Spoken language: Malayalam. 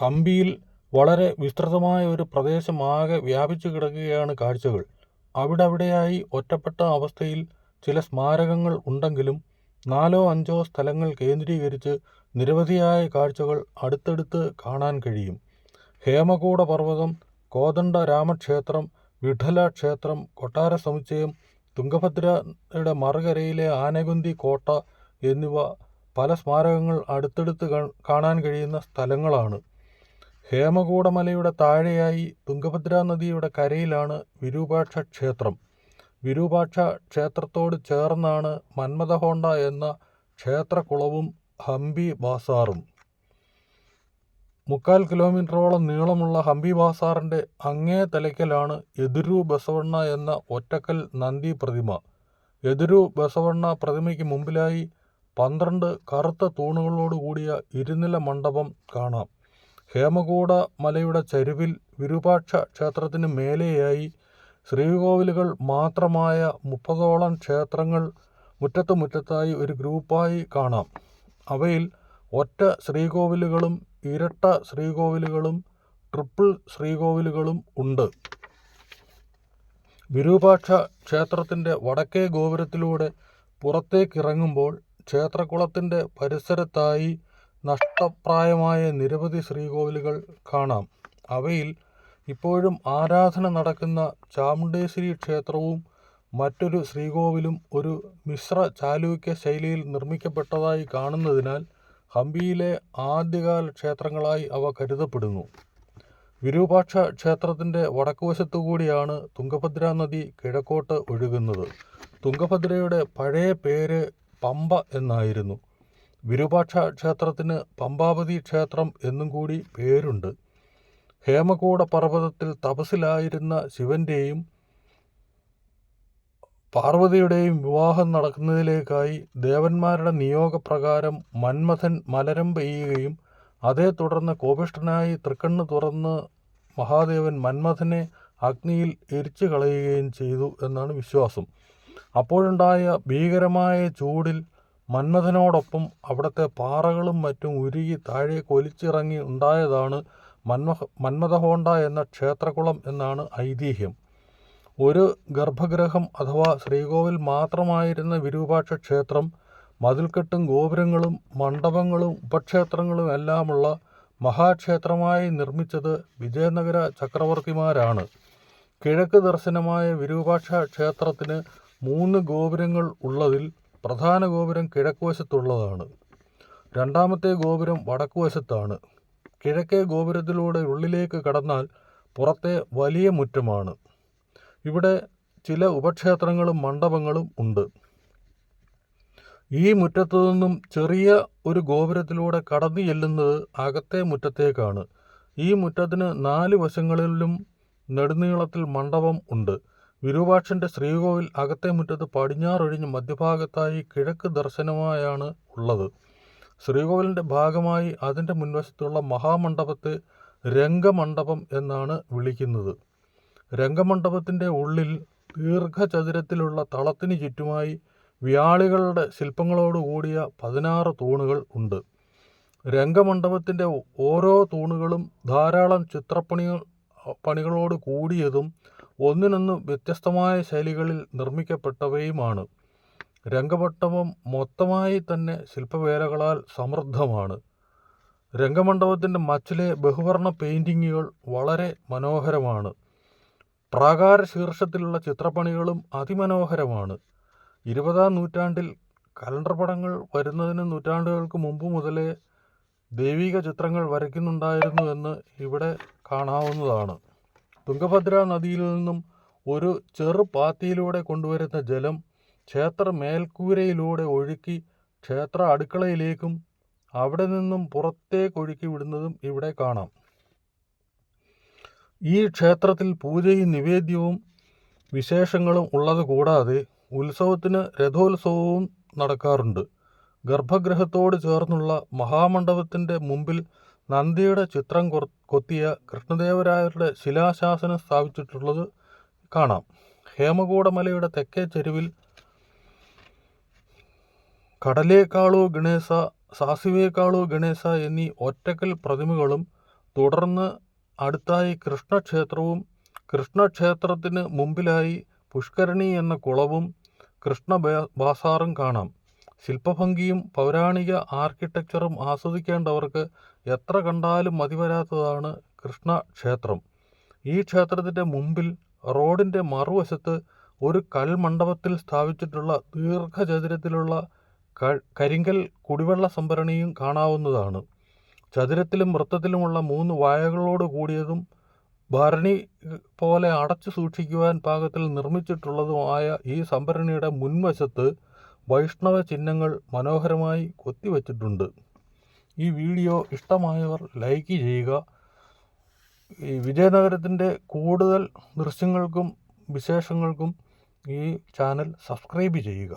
ഹംപിയിൽ വളരെ വിസ്തൃതമായ ഒരു പ്രദേശമാകെ വ്യാപിച്ചു കിടക്കുകയാണ് കാഴ്ചകൾ. അവിടവിടെയായി ഒറ്റപ്പെട്ട അവസ്ഥയിൽ ചില സ്മാരകങ്ങൾ ഉണ്ടെങ്കിലും നാലോ അഞ്ചോ സ്ഥലങ്ങൾ കേന്ദ്രീകരിച്ച് നിരവധിയായ കാഴ്ചകൾ അടുത്തടുത്ത് കാണാൻ കഴിയും. ഹേമകൂട പർവതം ഹേമകൂടപർവതം, കോദണ്ഡരാമക്ഷേത്രം, വിഠല ക്ഷേത്രം, കൊട്ടാര സമുച്ചയം, തുംഗഭദ്രയുടെ മറുകരയിലെ ആനകുന്തി കോട്ട എന്നിവ പല സ്മാരകങ്ങൾ അടുത്തടുത്ത് കാണാൻ കഴിയുന്ന സ്ഥലങ്ങളാണ്. ഹേമകൂടമലയുടെ താഴെയായി തുംഗഭദ്രാനദിയുടെ കരയിലാണ് വിരൂപാക്ഷ ക്ഷേത്രം. വിരൂപാക്ഷ ക്ഷേത്രത്തോട് ചേർന്നാണ് മന്മഥഹോണ്ട എന്ന ക്ഷേത്രക്കുളവും ഹംപി ബാസാറും. മുക്കാൽ കിലോമീറ്ററോളം നീളമുള്ള ഹംപി ബാസാറിന്റെ അങ്ങേ തലയ്ക്കലാണ് എതിരു ബസവണ്ണ എന്ന ഒറ്റക്കൽ നന്ദി പ്രതിമ. എതിരു ബസവണ്ണ പ്രതിമയ്ക്ക് മുമ്പിലായി പന്ത്രണ്ട് കറുത്ത തൂണുകളോട് കൂടിയ ഇരുനില മണ്ഡപം കാണാം. ഹേമകൂടമലയുടെ ചരിവിൽ വിരൂപാക്ഷ ക്ഷേത്രത്തിന് മേലെയായി ശ്രീകോവിലുകൾ മാത്രമായ മുപ്പതോളം ക്ഷേത്രങ്ങൾ മുറ്റത്ത് മുറ്റത്തായി ഒരു ഗ്രൂപ്പായി കാണാം. അവയിൽ ഒറ്റ ശ്രീകോവിലുകളും ഇരട്ട ശ്രീകോവിലുകളും ട്രിപ്പിൾ ശ്രീകോവിലുകളും ഉണ്ട്. വിരൂപാക്ഷ ക്ഷേത്രത്തിന്റെ വടക്കേ ഗോപുരത്തിലൂടെ പുറത്തേക്കിറങ്ങുമ്പോൾ ക്ഷേത്രകുളത്തിന്റെ പരിസരത്തായി നഷ്ടപ്രായമായ നിരവധി ശ്രീകോവിലുകൾ കാണാം. അവയിൽ ഇപ്പോഴും ആരാധന നടക്കുന്ന ചാമുണ്ഡേശ്വരി ക്ഷേത്രവും മറ്റൊരു ശ്രീകോവിലും ഒരു മിശ്ര ചാലൂക്യ ശൈലിയിൽ നിർമ്മിക്കപ്പെട്ടതായി കാണുന്നതിനാൽ ഹംപിയിലെ ആദ്യകാല ക്ഷേത്രങ്ങളായി അവ കരുതപ്പെടുന്നു. വിരൂപാക്ഷ ക്ഷേത്രത്തിന്റെ വടക്കുവശത്തുകൂടിയാണ് തുംഗഭദ്രാനദി കിഴക്കോട്ട് ഒഴുകുന്നത്. തുംഗഭദ്രയുടെ പഴയ പേര് പമ്പ എന്നായിരുന്നു. വിരൂപാക്ഷ ക്ഷേത്രത്തിന് പമ്പാവതി ക്ഷേത്രം എന്നും കൂടി പേരുണ്ട്. ഹേമകൂട പർവതത്തിൽ തപസ്സിലായിരുന്ന ശിവന്റെയും പാർവതിയുടെയും വിവാഹം നടക്കുന്നതിലേക്കായി ദേവന്മാരുടെ നിയോഗപ്രകാരം മന്മഥൻ മലരം പെയ്യുകയും അതേ തുടർന്ന് കോപിഷ്ഠനായി തൃക്കണ്ണ് തുറന്ന് മഹാദേവൻ മന്മഥനെ അഗ്നിയിൽ എരിച്ചു കളയുകയും ചെയ്തു എന്നാണ് വിശ്വാസം. അപ്പോഴുണ്ടായ ഭീകരമായ ചൂടിൽ മന്മഥനോടൊപ്പം അവിടത്തെ പാറകളും മറ്റും ഉരുകി താഴേക്ക് ഒലിച്ചിറങ്ങി ഉണ്ടായതാണ് മന്മഥഹോണ്ട എന്ന ക്ഷേത്രകുളം എന്നാണ് ഐതിഹ്യം. ഒരു ഗർഭഗൃഹം അഥവാ ശ്രീകോവിൽ മാത്രമായിരുന്ന വിരൂപാക്ഷ ക്ഷേത്രം മതിൽക്കെട്ടും ഗോപുരങ്ങളും മണ്ഡപങ്ങളും ഉപക്ഷേത്രങ്ങളും എല്ലാമുള്ള മഹാക്ഷേത്രമായി നിർമ്മിച്ചത് വിജയനഗര ചക്രവർത്തിമാരാണ്. കിഴക്ക് ദർശനമായ വിരൂപാക്ഷ ക്ഷേത്രത്തിന് മൂന്ന് ഗോപുരങ്ങൾ ഉള്ളതിൽ പ്രധാന ഗോപുരം കിഴക്കുവശത്തുള്ളതാണ്. രണ്ടാമത്തെ ഗോപുരം വടക്കുവശത്താണ്. കിഴക്കേ ഗോപുരത്തിലൂടെ ഉള്ളിലേക്ക് കടന്നാൽ പുറത്തെ വലിയ മുറ്റമാണ്. ഇവിടെ ചില ഉപക്ഷേത്രങ്ങളും മണ്ഡപങ്ങളും ഉണ്ട്. ഈ മുറ്റത്തു നിന്നും ചെറിയ ഒരു ഗോപുരത്തിലൂടെ കടന്നു ചെല്ലുന്നത് അകത്തെ മുറ്റത്തേക്കാണ്. ഈ മുറ്റത്തിന് നാല് വശങ്ങളിലും നെടുനീളത്തിൽ മണ്ഡപം ഉണ്ട്. വിരൂപാക്ഷന്റെ ശ്രീകോവിൽ അകത്തെ മുറ്റത്ത് പടിഞ്ഞാറൊഴിഞ്ഞ് മധ്യഭാഗത്തായി കിഴക്ക് ദർശനമായാണ് ഉള്ളത്. ശ്രീകോവിലിന്റെ ഭാഗമായി അതിന്റെ മുൻവശത്തുള്ള മഹാമണ്ഡപത്തെ രംഗമണ്ഡപം എന്നാണ് വിളിക്കുന്നത്. രംഗമണ്ഡപത്തിന്റെ ഉള്ളിൽ ദീർഘചതുരത്തിലുള്ള തളത്തിന് ചുറ്റുമായി വ്യാളികളുടെ ശില്പങ്ങളോട് കൂടിയ പതിനാറ് തൂണുകൾ ഉണ്ട്. രംഗമണ്ഡപത്തിന്റെ ഓരോ തൂണുകളും ധാരാളം ചിത്രപ്പണികളോട് കൂടിയതും ഒന്നിനൊന്ന് വ്യത്യസ്തമായ ശൈലികളിൽ നിർമ്മിക്കപ്പെട്ടവയുമാണ്. രംഗമണ്ഡപം മൊത്തമായി തന്നെ ശില്പവേലകളാൽ സമൃദ്ധമാണ്. രംഗമണ്ഡപത്തിന്റെ മച്ചിലെ ബഹുവർണ പെയിന്റിങ്ങുകൾ വളരെ മനോഹരമാണ്. പ്രാകാര ശീർഷത്തിലുള്ള ചിത്രപ്പണികളും അതിമനോഹരമാണ്. ഇരുപതാം നൂറ്റാണ്ടിൽ കലണ്ടർ പടങ്ങൾ വരുന്നതിന് നൂറ്റാണ്ടുകൾക്ക് മുമ്പ് മുതലേ ദൈവിക ചിത്രങ്ങൾ വരയ്ക്കുന്നുണ്ടായിരുന്നു എന്ന് ഇവിടെ കാണാവുന്നതാണ്. തുംഗഭദ്രാ നദിയിൽ നിന്നും ഒരു ചെറുപാത്തിയിലൂടെ കൊണ്ടുവരുന്ന ജലം ക്ഷേത്ര മേൽക്കൂരയിലൂടെ ഒഴുക്കി ക്ഷേത്ര അടുക്കളയിലേക്കും അവിടെ നിന്നും പുറത്തേക്കൊഴുക്കി വിടുന്നതും ഇവിടെ കാണാം. ഈ ക്ഷേത്രത്തിൽ പൂജയും നിവേദ്യവും വിശേഷങ്ങളും ഉള്ളത് കൂടാതെ ഉത്സവത്തിന് രഥോത്സവവും നടക്കാറുണ്ട്. ഗർഭഗൃഹത്തോട് ചേർന്നുള്ള മഹാമണ്ഡപത്തിന്റെ മുമ്പിൽ നന്ദിയുടെ ചിത്രം കൊത്തിയ കൃഷ്ണദേവരായരുടെ ശിലാശാസനം സ്ഥാപിച്ചിട്ടുള്ളത് കാണാം. ഹേമകൂടമലയുടെ തെക്കേ ചെരുവിൽ കടലേക്കാളു ഗണേശ, സാസിവേക്കാളു ഗണേശ എന്നീ ഒറ്റക്കൽ പ്രതിമകളും തുടർന്ന് അടുത്തായി കൃഷ്ണക്ഷേത്രവും കൃഷ്ണക്ഷേത്രത്തിന് മുമ്പിലായി പുഷ്കരണി എന്ന കുളവും കൃഷ്ണ ബാസാറും കാണാം ശില്പഭംഗിയും പൗരാണിക ആർക്കിടെക്ചറും ആസ്വദിക്കേണ്ടവർക്ക് എത്ര കണ്ടാലും മതിവരാത്തതാണ് കൃഷ്ണക്ഷേത്രം ഈ ക്ഷേത്രത്തിന്റെ മുമ്പിൽ റോഡിന്റെ മറുവശത്ത് ഒരു കൽമണ്ഡപത്തിൽ സ്ഥാപിച്ചിട്ടുള്ള ദീർഘചതുരത്തിലുള്ള കരിങ്കൽ കുടിവെള്ള സംഭരണിയും കാണാവുന്നതാണ്. ചതുരത്തിലും വൃത്തത്തിലുമുള്ള മൂന്ന് വായകളോട് കൂടിയതും ഭരണി പോലെ അടച്ചു സൂക്ഷിക്കുവാൻ പാകത്തിൽ നിർമ്മിച്ചിട്ടുള്ളതുമായ ഈ സംഭരണിയുടെ മുൻവശത്ത് വൈഷ്ണവ ചിഹ്നങ്ങൾ മനോഹരമായി കൊത്തിവച്ചിട്ടുണ്ട്. ഈ വീഡിയോ ഇഷ്ടമായവർ ലൈക്ക് ചെയ്യുക. ഈ വിജയനഗരത്തിന്റെ കൂടുതൽ ദൃശ്യങ്ങൾക്കും വിശേഷങ്ങൾക്കും ഈ ചാനൽ സബ്സ്ക്രൈബ് ചെയ്യുക.